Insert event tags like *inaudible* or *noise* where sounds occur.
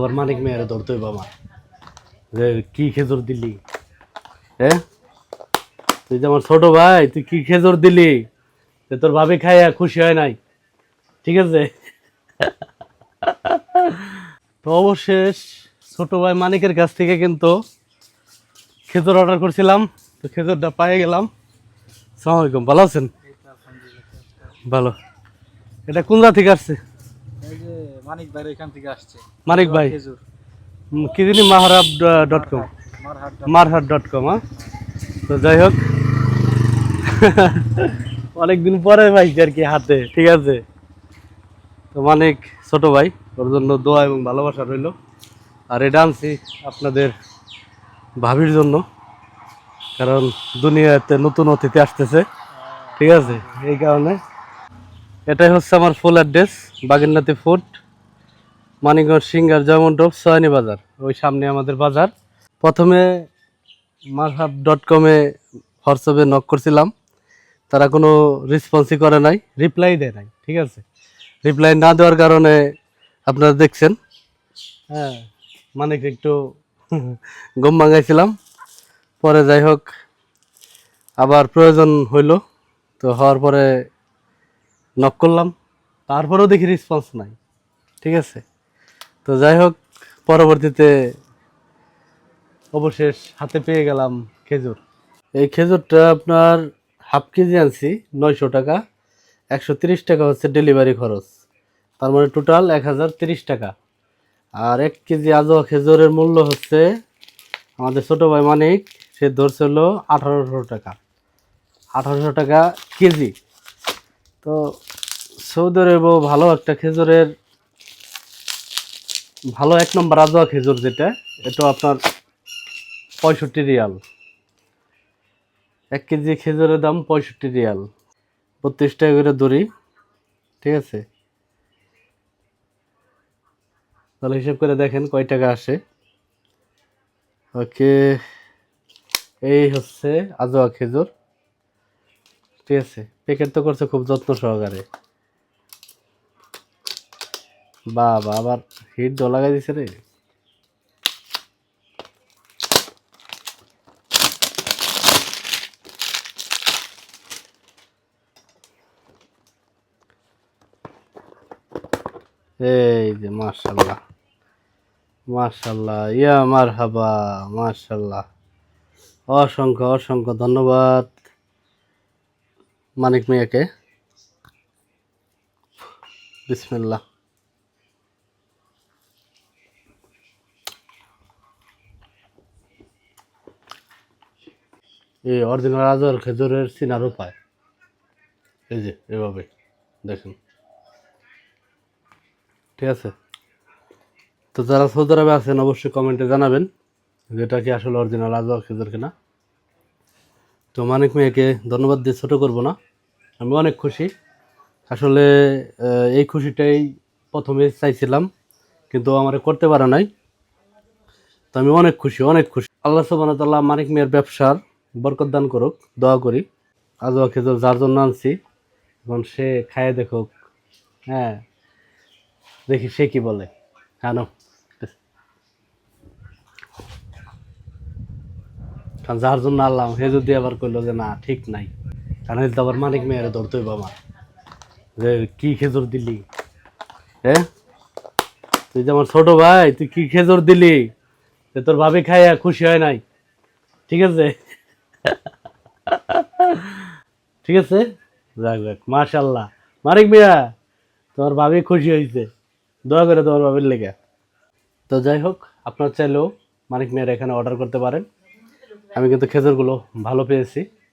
আবার মানিক মেয়েরা ধরতে হইব আমার। যে কি খেজুর দিলি? হ্যাঁ তুই যে আমার ছোট ভাই, তুই কি খেজুর দিলি? যে তোর ভাবি খাইয়া খুশি হয় নাই। ঠিক আছে? তো অবশেষ ছোট ভাই মানিকের কাছ থেকে কিন্তু খেজুর অর্ডার করছিলাম। তো খেজুরটা পাই গেলাম। সালাম আলাইকুম, ভালো আছেন? ভালো। এটা কোন জায়গা থেকে আসছে মানিক ভাই এখান থেকে আসছে। মানিক ভাই? কি জানি মাহারাব ডট কম মারহাট ডট কম হ্যাঁ? তো যাই হোক। *laughs* অনেকদিন পরে ভাই আর কি হাতে ঠিক আছে? তো মানিক ছোট ভাই ওর জন্য দোয়া এবং ভালোবাসা রইল। আর এটা আনছি আপনাদের ভাবির জন্য কারণ দুনিয়াতে নতুন অতিথি আসতেছে ঠিক আছে? এই কারণে। এটাই হচ্ছে আমার ফুল অ্যাড্রেস বাগেরনাথি ফুড মানিকগঞ্জ সিঙ্গার জয়মন্ডপ সয়নি বাজার, ওই সামনে আমাদের বাজার। প্রথমে মারহাব ডট কমে হোয়াটসঅ্যাপে নক করছিলাম। তারা কোনো রেসপন্সই করে নাই রিপ্লাই দেয় নাই, ঠিক আছে? রিপ্লাই না দেওয়ার কারণে আপনারা দেখছেন। হ্যাঁ মানে একটু *laughs* গম ভাঙাইছিলাম। পরে যাই হোক, আবার প্রয়োজন হইল, তো হওয়ার পরে নক করলাম। তারপরেও দেখি রেসপন্স নাই, ঠিক আছে? তো যাই হোক, পরবর্তীতে অবশেষ হাতে পেয়ে গেলাম খেজুর। এই খেজুরটা আপনার হাফ কেজি আনছি, নয়শো টাকা। একশো তিরিশ টাকা হচ্ছে ডেলিভারি খরচ। তার মানে টোটাল এক হাজার তিরিশ টাকা। আর এক কেজি আজোয়া খেজুরের মূল্য হচ্ছে আমাদের ছোটো ভাই মানিক, সে ধরছে হলো আঠারোশো টাকা। আঠারোশো টাকা কেজি। তো সৌদি আরবেও ভালো একটা খেজুরের ভালো এক নম্বর আজোয়া খেজুর যেটা, এটা আপনার পঁয়ষট্টি রিয়াল। এক কেজি খেজুরের দাম পঁয়ষট্টি রিয়াল। বত্রিশ টাকা করে দড়ি, ঠিক আছে? তাহলে হিসাব করে দেখেন কয় টাকা আসে। ওকে, এই হচ্ছে আজোয়া খেজুর, ঠিক আছে? প্যাকেট তো করছে খুব যত্ন সহকারে। বাবা, আবার হিট ড লাগাই দিছে রে। এই যে মার্শাল্লাহ মার্শাল্লাহ ইয়া মার হাবা মার্শাল্লাহ অসংখ্য অসংখ্য ধন্যবাদ। মানিক মিয়াকে। বিসমিল্লাহ। এই অরিজিনাল আজর খেজুরের চিনার উপায়। এই যে, এভাবে, দেখুন। ঠিক আছে? তো যারা সৌদি আছেন, অবশ্যই কমেন্টে জানাবেন যেটা কি আসলে অরিজিনাল আজর খেজুর কিনা। তো মানিক মেয়েকে ধন্যবাদ দিয়ে ছোটো করব না। আমি অনেক খুশি। আসলে এই খুশিটাই প্রথমে চাইছিলাম, কিন্তু আমার করতে পারে নাই। তো আমি অনেক খুশি অনেক খুশি। আল্লাহ সুবাহ তাল্লাহ মানিক মেয়ের ব্যবসার বরকত দান করুক, দোয়া করি। আজোয়া খেজুর যার জন্য আনছি, এখন সে খায় দেখুক হ্যাঁ দেখি সে কি বলে। হ্যাঁ। কারণ যার জন্য আল্লাহ হে যদি আবার কইলো যে, না, ঠিক নাই। কারণ এই আবার মানিক মেয়ের ধরতে হইব আমার। যে, কি খেজুর দিলি? হ্যাঁ তুই যে আমার ছোট ভাই, তুই কি খেজুর দিলি? তোর ভাবি খাইয়া খুশি হয় নাই। ঠিক আছে? ঠিক আছে? যাক যাক মার্শাল্লাহ মারিক মিয়া, তোমার ভাবি খুশি হয়েছে। দয়া করে তোমার ভাবির লেগে। তো যাই হোক, আপনার চাইলেও মানিক মিয়ার এখানে অর্ডার করতে পারেন। আমি কিন্তু খেজুরগুলো ভালো পেয়েছি।